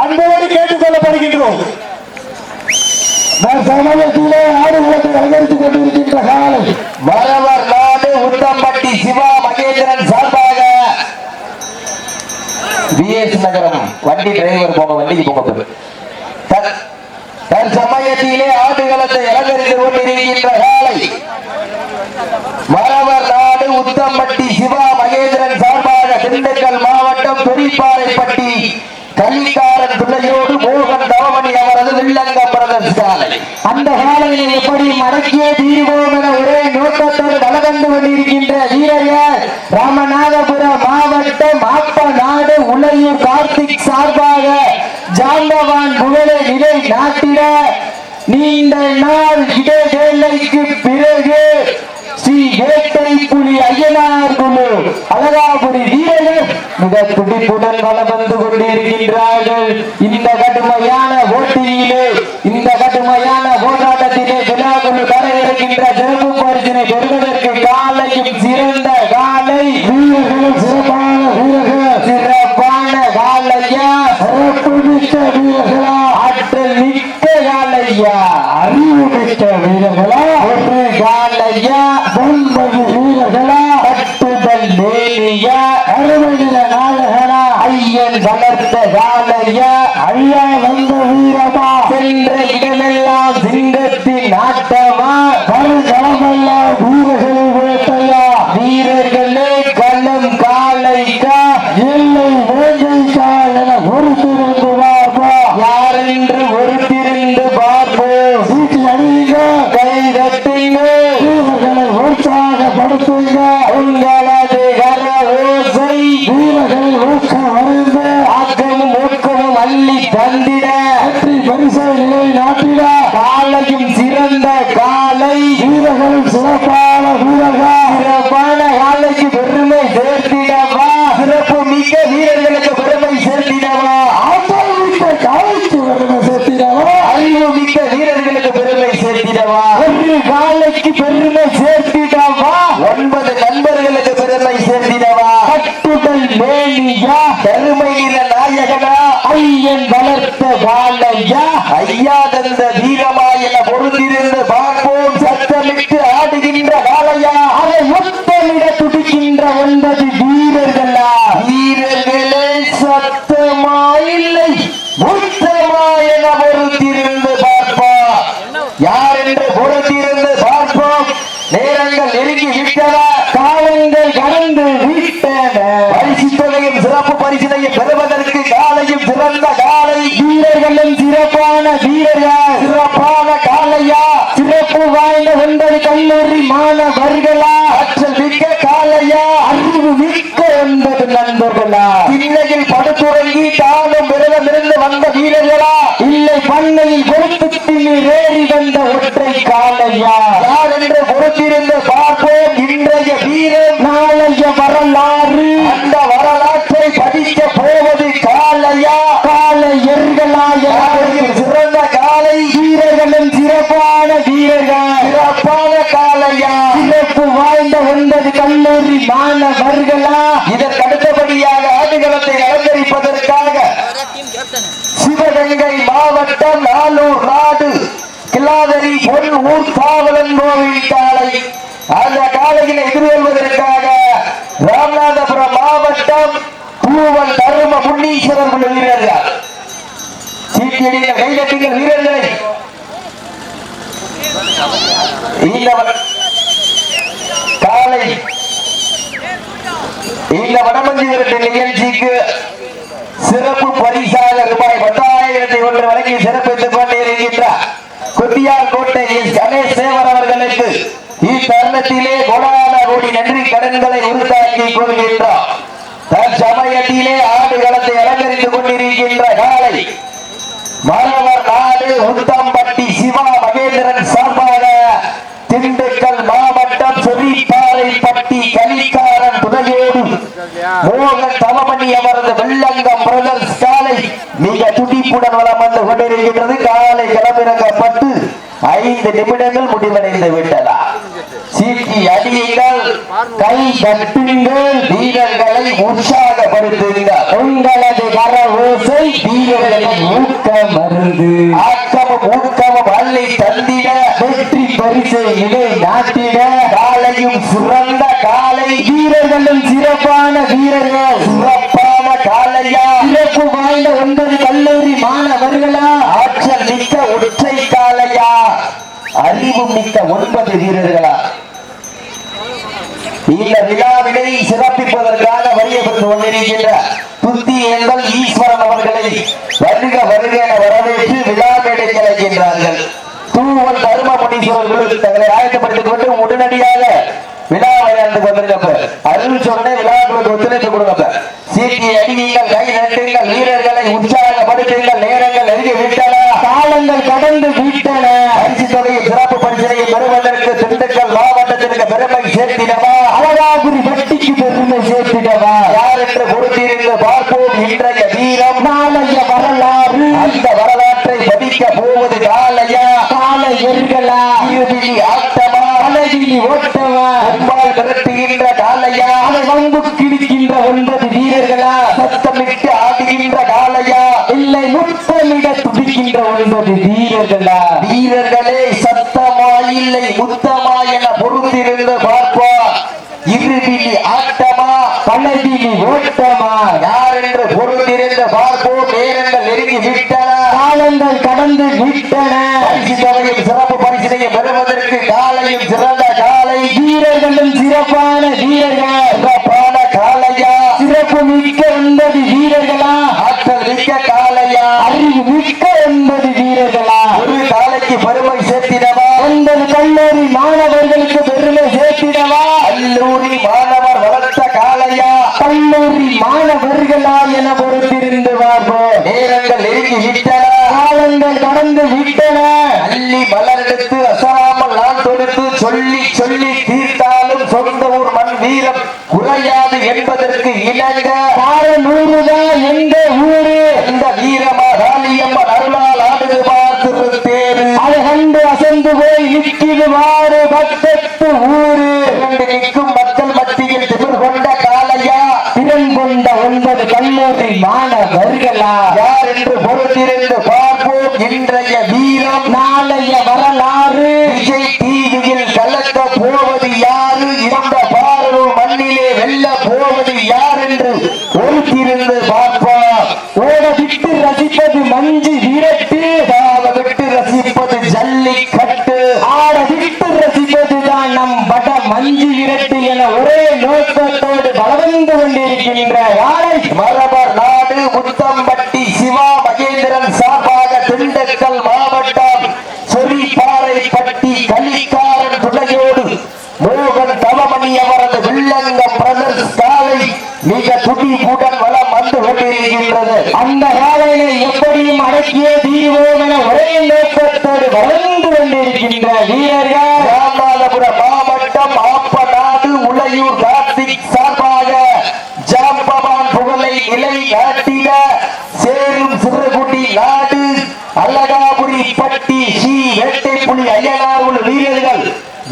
அன்போடு கேட்டுக் கொள்ளப்படுகின்றோம் சமயத்திலே ஆடுகளத்தை அலங்கரித்துக் கொண்டிருக்கின்ற காலை மரவர் நாடு உத்தம்பட்டி சிவா மகேந்திரன் சார்பாக விஎஸ் நகரம் வண்டி டிரைவர் போங்க வண்டிக்கு போங்க தற்சமயத்திலே ஆடுகளத்தை அலங்கரித்துக் கொண்டிருக்கின்ற காலை. மரவர் நாடு உத்தம்பட்டி சிவா காரைக்கால் மாவட்டம் பெரிப்பாறைப்பட்டி கலிக்காரன் பிள்ளையோடு மோகன் தவமணி அவரது வில்லங்க பிரதர்ஸ் அந்த காலையில் எப்படி மடக்கியே தீர்வோம் என ஒரே நோக்கத்தோடு வளர்ந்து கொண்டிருக்கின்ற வீரர்கள் ராமநாதபுரம் மாவட்டம் மாப்ப நாடு உலகூர் கார்த்திக் சார்பாக ஜாம்பவான் புகழை நிலை நாட்டிட நீண்ட நாள் இடைவேளைக்கு பிறகு ஸ்ரீ வேட்டை புலி ஐயனார் குழு அழகாபுரி வீரர்கள் மிக துடிப்புடன் வளம் வந்து கொண்டிருக்கின்றார்கள். இந்த கடுமையான போட்டியிலே இந்த கடுமையான போராட்டத்திலே விழாக்குழு தர இருக்கின்ற சிறப்பு பரிசினை பெறுவதற்கு காலையும் சிறந்த காலை. வீரர்கள் சிறப்பான வீரர்கள். சிறப்பான காலையா? சிறப்பு மிக்க வீரர்களா? ஆற்றல் மிக்க காலையா? அறிவு மிக்க வீரர்களா? ஒரு காலையா? ஒன்பது வீரர்களா? கட்டுதல் நாளகனா ஐயன் வளர்த்த காலையா? ஐயா வந்த வீரமா? சென்ற இடமெல்லாம் சிங்கத்தின் ஆட்டமா? வீரர்களை வேட்டையா வீரர்களே சிறப்பு வந்தது கல்லூரி மாணவர்களா? இதற்கு அடுத்தபடியாக ஆடுகளத்தை அலங்கரிப்பதற்காக சிவகங்கை மாவட்டம் ஆலூர் நாடு கிளாதரி பொன் ஊர் காவலன் கோவில் காலை அந்த காலையினை எதிர்கொள்வதற்காக ராமநாதபுரம் மாவட்டம் பூவன் தரும முன்னீஸ்வரர் உள்ள வீரர்கள். சீட்டியடிகள் கைதட்டுங்கள் வீரர்களை இந்த காலை இந்த வடமஞ்சி விரட்டு நிகழ்ச்சிக்கு சிறப்பு பரிசாக ரூபாய் பத்தாயிரத்தை ஒன்று வழங்கி சிறப்பித்துக் கொண்டிருக்கின்றார் குட்டியார் கோட்டை கணேஷ் சேவர் அவர்களுக்கு இத்தருணத்திலே கோடான கோடி நன்றி கடன்களை உறுத்தாக்கி கொள்கின்றார் தற்சமயத்திலே ஆடுகளத்தை அலங்கரித்துக் கொண்டிருக்கின்ற காலை மரவர் நாடு உத்தம சிவா மகேந்திரன் சார்பாக திண்டுக்கல் மாவட்டம் செவிப்பாறைப்பட்டி கலிக்காரன் துணையோடு மோகன் தவமணி அவரது வெள்ளங்கம் பிரதர் காலை மிக துடிப்புடன் வளம் வந்து கொண்டிருக்கின்றது. காலை களமிறக்கப்பட்டு ஐந்து நிமிடங்கள் முடிவடைந்து விட்டதா? சீட்டி அடியுங்கள் கை தட்டுங்கள் வீரர்களை உற்சாகப்படுத்துங்கள். உங்களது கர ஓசை வீரர்களின் ஊக்க மருந்து ஆக்கமும் ஊக்கமும் அள்ளி தந்திட வெற்றி பரிசை நிலை நாட்டிட. காலையும் சிறந்த காலை வீரர்களும் சிறப்பான வீரர்கள். சிறப்பான காலையா? சிறப்பு வாய்ந்த ஒன்பது கல்லூரி மாணவர்களா? ஆற்றல் மிக்க ஒற்றை காலையா? அறிவு மிக்க ஒன்பது வீரர்களா? இந்த விழாவினை சிறப்பிப்பதற்காக வரியப்பட்டு கொண்டிருக்கின்ற துத்தி எங்கள் ஈஸ்வரன் அவர்களை வருக வருக என வரவேற்று விழா மேடை கலைக்கின்றார்கள் தூவல் தருமமுனீஸ்வரர்கள் தங்களை ஆயத்தப்படுத்திக் அடிவீங்கள் கை நட்டுங்கள் வீரர்களை உற்சாகப்படுத்துங்கள் நேரங்கள் நெருங்கி விட்டன. காலங்கள் கடந்து விட்டன. பரிசு தொகையை சிறப்பு பரிசனையை பெறுவதற்கு திண்டுக்கல் மாவட்டத்திற்கு பெருமை சேர்த்திடவா? அழகாபுரி பட்டிக்கு பெருமை சேர்த்திடவா யார் என்று பொறுத்திருந்து பார்ப்போம் இன்றைய வீரம் நாளைய வரலாறு அந்த வரலாற்றை படிக்க போவது காலையா காலை எர்களா இருவிழி ஆட்டமா அழகிலி ஓட்டமா அம்பால் விரட்டுகின்ற காலையா அதை வம்பு கிழிக்கின்ற ஒன்பது வீரர்களா சத்தமிட்டு ஆடுகின்ற காலையா இல்லை முத்தமிட துடிக்கின்ற ஒன்பது வீரர்களா சத்தமா இல்லை முத்தமா என பொறுத்திருந்து பார்ப்போம் இருவிழி ஆட்டமா பலவிழி ஓட்டமா? யார் என்று பொறுத்திருந்து பார்ப்போம்? நேரங்கள் நெருங்கி விட்டன. காலங்கள் கடந்து விட்டன. பரிசு தொகையும் சிறப்பு பரிசினையும் பெறுவதற்கு காலையும் சிறந்த காலை. வீரர்களும் சிறப்பான வீரர்கள் சிறப்பான காலையா சிறப்பு மிக்க ஒன்பது வீரர்களா ஆற்றல் மிக்க காலையா அறிவு மிக்க ஒன்பது வீரர்களா ஒரு காலைக்கு பெருமை சேர்த்திடவா ஒன்பது கல்லூரி மாணவர்களுக்கு பெருமை சேர்த்திடவா? கல்லூரி மாணவர் வளர்த்த காலையா? கல்லூரி மாணவர்களா என பொறுத்திருந்து பார்ப்போம். நேரங்கள் நெருங்கி விட்டன. காலங்கள் கடந்து விட்டன. அள்ளி மலரெடுத்து அசராமல் நான் தொடுத்து சொல்லி சொல்லி தீர்த்தாலும் சொந்த ஊர் மண் வீரம் குறையாது என்பதற்கு இணங்க. நூறுதான் எந்த ஊரு? இந்த வீரமா அதை கண்டு அசந்து போய் நிற்கிது மாறு பக்கத்து ஊரு இரண்டு நிற்கும் மக்கள் மத்தியில் திமிர் கொண்ட காலையா திறன் கொண்ட ஒன்பது கல்லூரி மாணவர்களா யார் என்று பொறுத்திருந்து பார்ப்போம் இன்றைய வீரம் நாளைய வரலாறு விஜய் டிவியில் கலக்க போவது யாரு இந்த பாரூர் மண்ணிலே வெல்ல போவது யார் என்று பொறுத்திருந்து பார்ப்போம் ஓட விட்டு ரசிப்பது மஞ்சு விரட்டு ஆட விட்டு ரசிப்பது ஜல்லிக்கட்டு ஆட விட்டு ரசிப்பது தான் நம் வட மஞ்சு விரட்டு என ஒரே நோக்கத்தோடு வளர்ந்து கொண்டிருக்கின்ற யாரை மரபர் நாடு முத்தம்பட்டி சிவா மகேந்திரன் சார்பாக திண்டுக்கல் மாவட்டம் சொரிப்பாறைப்பட்டி கலிக்காரன் துணையோடு மோகன் தவமணி அவரது வில்லங்கம் பிரதர்ஸ் காலை மிக துடிப்புடன் வளம் வந்து கொண்டிருக்கின்றது அந்த காலையை எப்படியும் அடக்கியே தீர்வோம் என ஒரே நோக்கத்தோடு வளர்ந்து கொண்டிருக்கின்ற வீரர்கள் ராமநாதபுர மாவட்டம் ஆப்பநாடு உளையூர் கார்த்திக் சார்பாக ஜாம்பவான் புகழை இலை காட்டிட சேரும் சிறுகுடி நாடு அழகாபுரி பட்டி ஸ்ரீ வேட்டை புலி ஐயனார் உள்ள வீரர்கள்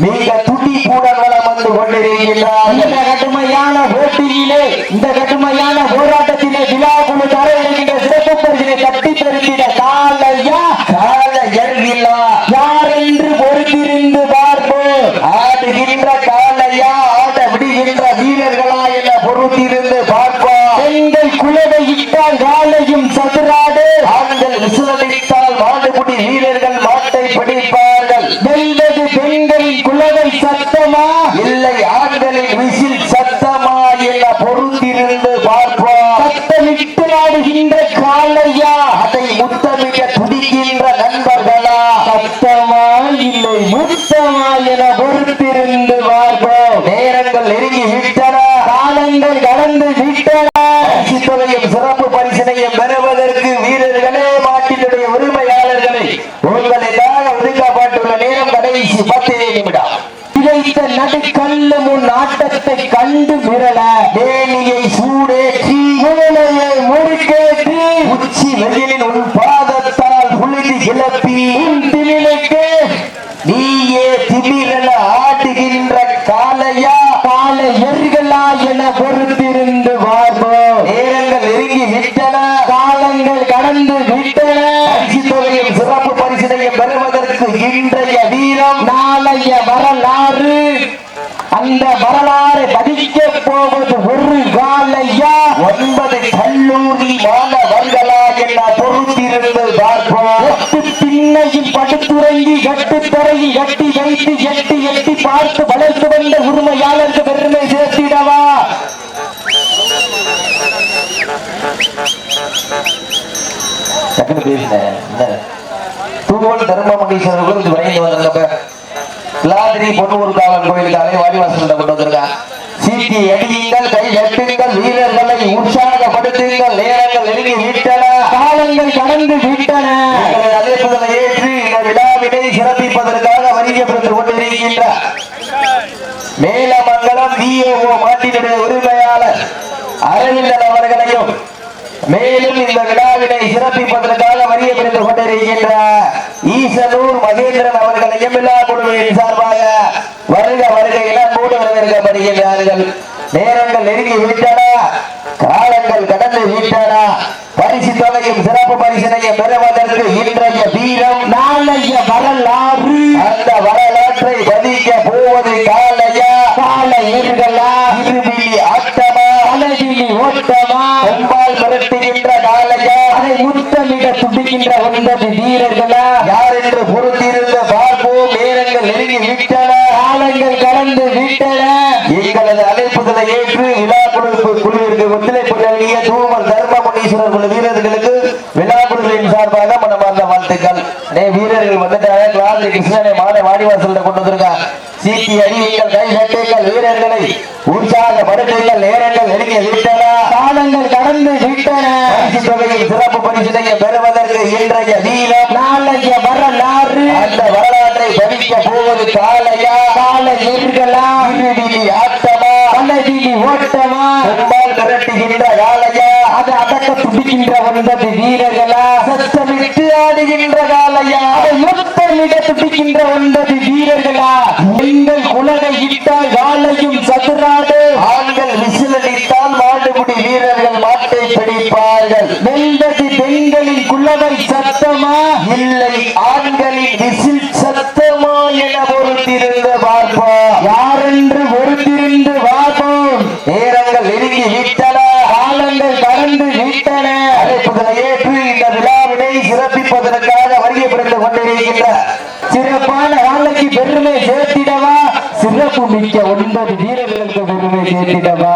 மிக துடிப்புடன் வளம் வந்து கொண்டிருக்கிறார் இந்த கடுமையான போட்டியிலே இந்த கடுமையான போராட்டத்திலே விழா குழு தர இருக்கின்ற சிறப்பு பரிசினை தட்டி பெருந்திட காலையா கால எருவில்லா யார் என்று பொறுத்திருந்து பார்ப்போம் ஆடுகின்ற காலையா ஆட விடுகின்ற வீரர்களா என பொறுத்திருந்து பார்ப்போம் பெண்கள் குலவை இட்டால் காலையும் சதுராடு ஆண்கள் விசிலடித்தால் மாடுபிடி வீரர்கள் மாட்டை பிடிப்பார்கள் வெல்வது பெண்களின் குலவை சத்தமா இல்லை ஆண்களின் விசில் சத்தமா என பொறுத்திருந்து பார்ப்போம் சத்தமிட்டு ஆடுகின்ற காலையா அதை முத்தமிட துடிக்கின்ற நண்பர்களா சத்தமா இல்லை முத்தமா என பொறுத்திருந்து பார்ப்போம் நேரங்கள் நெருங்கி விட்டன காலங்கள் கடந்து விட்டன பரிசுத்தொகையும் சிறப்பு பரிசனையும் பெறுவதற்கு வீரர்களே மாட்டினுடைய உரிமையாளர்களை உங்களுக்காக ஒதுக்கப்பட்டுள்ள நேரம் கடைசி பத்து நிமிடம் இதைத்த நடுக்கல்லு முன் ஆட்டத்தை கண்டு விரல வேலியை சூடேற்றி மூளையை முறுக்கேற்றி உச்சி வெயிலின் உன் பாதத்தால் புழுதி கிளப்பி உன் திமிலுக்கு நீயே திமிரென ஆடுகின்ற காலையா காலை நெருங்கி விட்டன காலங்கள் கடந்து விட்டன பரிசு தொகையும் சிறப்பு பரிசினையும் பெறுவதற்கு இன்றைய வீரம் நாளைய வரலாறு. அந்த வரலாறு பதிக்க போவது ஒரு காலையா? ஒன்பது கல்லூரி மாணவர்களா என்ன பொறுத்திருந்து பார்ப்போம். எட்டு படுத்துறங்கி எட்டு தரையில் எட்டி வைத்து எட்டி எட்டி பார்த்து வளர்த்து வந்த உரிமையாளருக்கு பெருமை சேர்த்திடவா? டக்குனு பேசினேன் தூவல் தர்மமணீஸ்வரர் விருந்து வரைந்து வந்திருக்கப்ப பிளாதிரி பொன்னூர் காவல் கோயிலுக்கு அலை வாடிவாசல் கொண்டு வந்திருக்கான் சீட்டி அடியுங்கள் கை எட்டுங்கள் வீரர்களை உற்சாகப்படுத்துங்கள் நேரங்கள் நெருங்கி விட்டன. காலங்கள் கடந்து விட்டன. அழைப்புதலை ஏற்று இந்த விழாவினை சிறப்பிப்பதற்காக வருகைப்படுத்திக் கொண்டிருக்கின்ற மேலமங்கலம் விஓஓ மாட்டினுடைய உரிமையாளர் அரவிந்தன் அவர்களையும் மேலும் இந்த விழாவினை சிறப்பிப்பதற்காக புரிந்து கொண்டிருக்கின்ற ஈசனூர் மகேந்திரன் அவர்களையும் விழா குழுவின் சார்பாக வருக வருக என கூடு வரவேற்கப்படுகின்றார்கள். நேரங்கள் நெருங்கி விட்டன காலங்கள் கடந்து விட்டன. பரிசு தொகையும் சிறப்பு பரிசினையும் பெறுவதற்கு இன்றைய வீரம் நாளைய வரலாறு. அந்த வரலாற்றை பதிக்க போவது காலையா? கால ஏறுகளா இருபிலி ஆட்டமா? அழகிலி ஓட்டமா? கொம்பால் மிரட்டுகின்ற காலையா? அதை முத்தமிட துடிக்கின்ற ஒன்பது வீரர்களா? யார் என்று பொறுத்திருந்து பார்ப்போம் நேரங்கள் நெருங்கி விட்டன. காலங்கள் கடந்து விட்டன. எங்களது அழைப்புதலை ஏற்று விழா குழு குழுவிற்கு ஒத்துழைப்பு நல்கிய தூமல் தர்மமுனீஸ்வரர் குழு வீரர்களுக்கு விழா குழுவின் சார்பாக மனமார்ந்த வாழ்த்துக்கள். நே வீரர்கள் வந்துட்டாங்க. கிளாஸ் கிருஷ்ணனை மாலை வாடிவாசல்ல கொண்டு வந்திருக்கா. சீட்டி அடியுங்கள் கை சட்டைகள் வீரர்களை உற்சாகப்படுத்துங்கள் நேரங்கள் நெருங்கி விட்டன. காலங்கள் கடந்து விட்டன. சிறப்பு பரிசினையை பெறுவதற்கு இன்றைய வீரம் நாளைய வரலாறு. அந்த வரலாற்றை பதிக்க போவது காலையா? கால ஏறுகளா இருவிழி ஆட்டமா? அழகிலி ஓட்டமா? பெரும்பால் மிரட்டுகின்ற காலையா? அது அடக்க துடிக்கின்ற ஒன்பது வீரர்களா? சத்தமிட்டு ஆடுகின்ற காலையா? அதை முத்தமிட துடிக்கின்ற ஒன்பது வீரர்களா? எங்கள் குலகை இட்டால் காலையும் சதுராடு ஆண்கள் விசிலடித்தால் மாடுபிடி வீரர்கள் மாட்டை பிடிப்பார்கள் வெல்வது பெண்களின் குலவை சத்தமா இல்லை ஆண்களின் விசில் சத்தமா என பொறுத்திருந்து பார்ப்போம் யாரென்று பொறுத்திருந்து பார்ப்போம் நேரங்கள் நெருங்கி விட்டன காலங்கள் கடந்து விட்டன அழைப்புகளை ஏற்று இந்த விழாவினை சிறப்பிப்பதற்காக வருகை புரிந்து கொண்டிருக்கின்ற சிறப்பான நாளைக்கு பெருமை சேர்த்திடவா? சிறப்பு மிக்க ஒன்பது வீரர்களுக்கு பெருமை சேர்த்திடவா?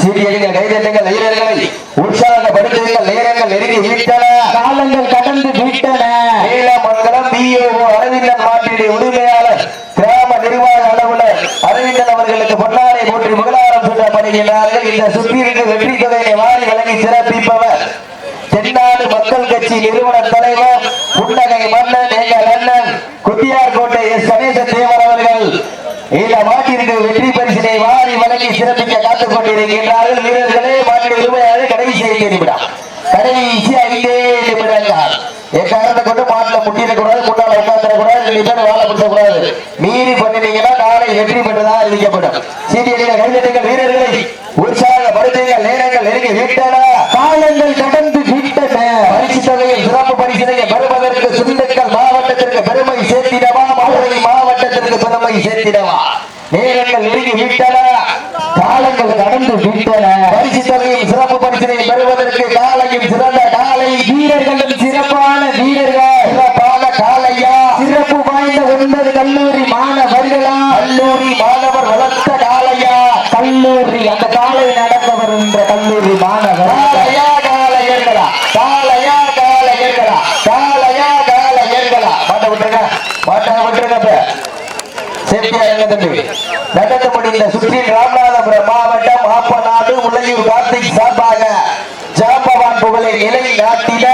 சீரியர்கள் கைதட்டுங்கள் வீரர்களை உற்சாகப்படுத்துங்கள் நேரங்கள் நெருங்கி விட்டன. காலங்கள் கடந்து விட்டன. நீலமங்கலம் பிஓஓ அரவிந்தன் மாட்டினுடைய உரிமையாளர் கிராம நிர்வாக அலுவலர் அரவிந்தன் அவர்களுக்கு பொன்னாடை போற்றி புகழாரம் சூட்டப்படுகிறார்கள் இந்த சுற்றிற்கு வெற்றி தொகையை வாரி வழங்கி சிறப்பிப்பவர் மக்கள் கட்சி நிறுவன தலைவர் புன்னகை மன்னன் எங்கள் அண்ணன் குத்தியார்கோட்டை எஸ். கணேச தேவர் அவர்கள். இந்த மாட்டிற்கு வெற்றி பரிசினை வாரி வழங்கி சிறப்பிக்க காத்துக் கொண்டிருக்கின்றார்கள். வீரர்களே மாட்டின் உரிமையாளர் கடைசி ஐந்து நிமிடம். கடைசி ஐந்தே நிமிடங்கள். எக்காரணத்தை கொண்டு மாட்டுல முட்டிடக்கூடாது முன்னால உட்காந்துடக்கூடாது ரெண்டு பேரும் வாழ கூடாது மீறி பண்ணினீங்கன்னா நாளை வெற்றி பெற்றதாக அறிவிக்கப்படும். சீரியலில் கைதட்டுங்கள் வீரர்களை உற்சாகப்படுத்துங்கள் நேரங்கள் நெருங்கி விட்டன. காலங்கள் கடந்து விட்டன பரிசு தொகையில் சிறப்பு பரிசினையை பெறுவதற்கு திண்டுக்கல் மாவட்டத்திற்கு பெருமை சேர்த்திடவா மதுரை மாவட்டத்திற்கு பெருமை சேர்த்திடவா நேரங்கள் நெருங்கி விட்டன காலங்கள் சிறப்பு பரிசினை பெறுவதற்கு காலையும் சிறந்த காலை. வீரர்களும் சிறப்பான வீரர்கள். சிறப்பான காலையா? சிறப்பு வாய்ந்த ஒன்பது கல்லூரி மாணவர்களா? கல்லூரி மாணவர் வளர்த்த காலையா? கல்லூரி அந்த காலை நடக்க வருகின்ற கல்லூரி மாணவர். காலையா காலையர்களா? காலையா காலையர்களா? காலையா காலையர்களா? மாட்ட விட்டுருங்க. மாட்ட விட்டுருங்க. சேஃப்டியா இருங்க தம்பி. நடந்து முடிந்த சுற்றில் ராமநாதபுரம் மாவட்டம் ஆப்பநாடு உளையூர் கார்த்திக் சார்பாக ஜாம்பவான் புகழை நிலை நாட்டின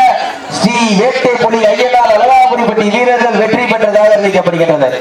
ஸ்ரீ வேட்டை புலி ஐயனார் அழகாபுரிப்பட்டி வீரர்கள் வெற்றி பெற்றதாக அறிவிக்கப்படுகின்றனர்